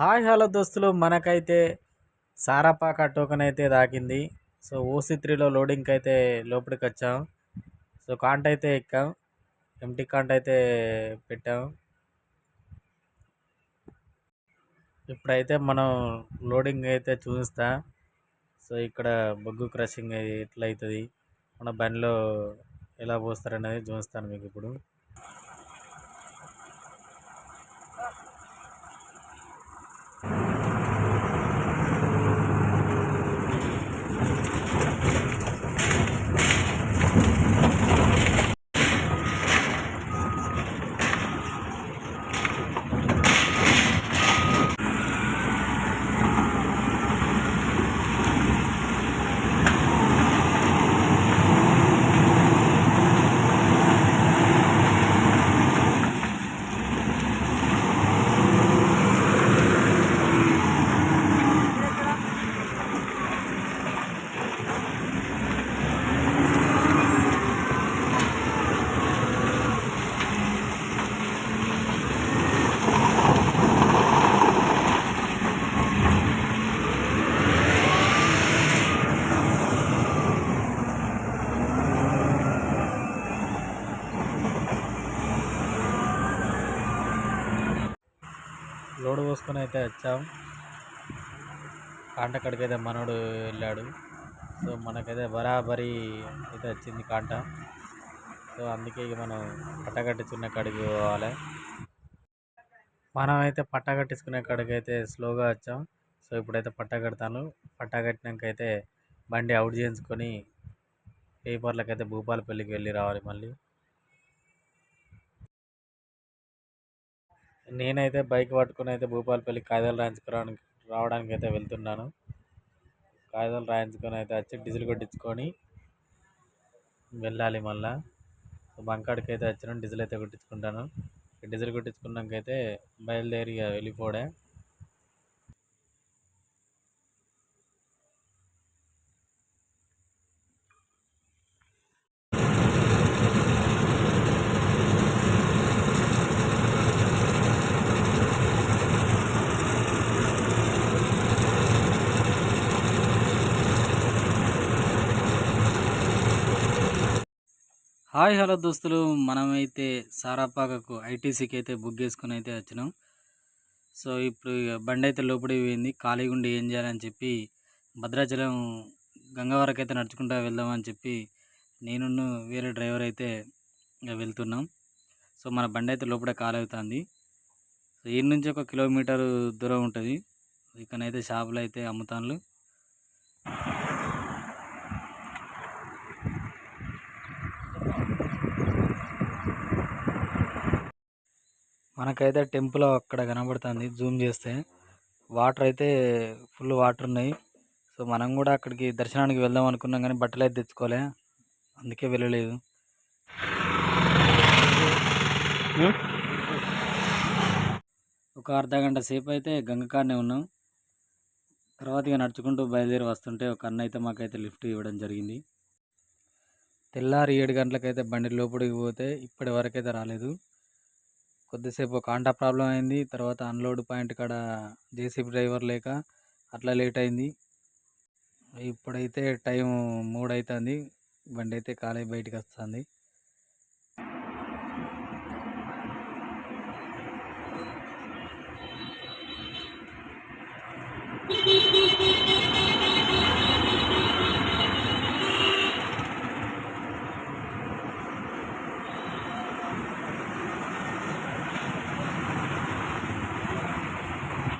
Hi hello దోస్తులు. మనకైతే సారాపాక token అయితే దాకింది. సో ఓసీ త్రీలో లోడింగ్కి అయితే లోపలికి వచ్చాం. సో కాంట్ అయితే ఎక్కాం. ఎంటీ కాంట్ అయితే పెట్టాం. ఇప్పుడైతే మనం లోడింగ్ అయితే చూపిస్తా. సో ఇక్కడ బొగ్గు క్రషింగ్ ఎట్లా అవుతుంది మన బండిలో ఎలా పోస్తారనేది చూపిస్తాను మీకు ఇప్పుడు. లోడ్ పోసుకొని అయితే వచ్చాం. కాంట కాడికి మనోడు వెళ్ళాడు. సో మనకైతే బరాబరి అయితే వచ్చింది కాంట. సో అందుకే ఇక మనం పట్ట కట్టించుకునే కాడికి పోవాలి. మనం అయితే పట్ట కట్టించుకునే కాడికి అయితే స్లోగా వచ్చాం. సో ఇప్పుడైతే పట్టా కడతాను. పట్టా కట్టినాక అయితే బండి అవుట్ చేయించుకొని పేపర్లకైతే భూపాలపల్లికి వెళ్ళి రావాలి మళ్ళీ. నేనైతే బైక్ పట్టుకుని అయితే భూపాలపల్లి కాగితాలు రాయించుకోవడానికి రావడానికి అయితే వెళ్తున్నాను. కాగితాలు రాయించుకొని అయితే వచ్చి డీజిల్ కొట్టించుకొని వెళ్ళాలి మళ్ళా. బంకాడికి అయితే వచ్చిన డీజిల్ అయితే కొట్టించుకుంటాను. డీజిల్ కొట్టించుకున్నాక అయితే బయలుదేరి వెళ్ళిపోవడే హాయ్ హలో దోస్తులు. మనమైతే సారాపాకకు ఐటీసీకి అయితే బుక్ చేసుకుని అయితే వచ్చినాం. సో ఇప్పుడు ఇక బండి అయితే లోపడి పోయింది. ఖాళీగా ఉండి ఏం చేయాలని చెప్పి భద్రాచలం గంగవరకు అయితే నడుచుకుంటూ వెళ్దామని చెప్పి నేను వేరే డ్రైవర్ అయితే ఇక వెళ్తున్నాం. సో మన బండి అయితే లోపల ఖాళీ అవుతుంది. సో ఈ నుంచి ఒక కిలోమీటర్ దూరం ఉంటుంది. ఇక్కడైతే షాపులు అయితే అమ్ముతాను మనకైతే టెంపుల్ అక్కడ కనబడుతుంది. జూమ్ చేస్తే వాటర్ అయితే ఫుల్ వాటర్ ఉన్నాయి. సో మనం కూడా అక్కడికి దర్శనానికి వెళ్దాం అనుకున్నాం కానీ బట్టలు అయితే తెచ్చుకోలే. అందుకే వెళ్ళలేదు. ఒక అర్ధ గంట సేపు అయితే గంగకాడనే ఉన్నాం. తర్వాత ఇక నడుచుకుంటూ బయలుదేరి వస్తుంటే ఒక అన్న అయితే మాకైతే లిఫ్ట్ ఇవ్వడం జరిగింది. తెల్లారి ఏడు గంటలకైతే బండి లోపలికి పోతే ఇప్పటి వరకైతే రాలేదు. కొద్దిసేపు కాంటా ప్రాబ్లం అయింది. తర్వాత అన్లోడ్ పాయింట్ కాడ జేసీబీ డ్రైవర్ లేక అట్లా లేట్ అయింది. ఇప్పుడైతే టైం మూడు అవుతుంది బండి అయితే ఖాళీ బయటికి వస్తుంది.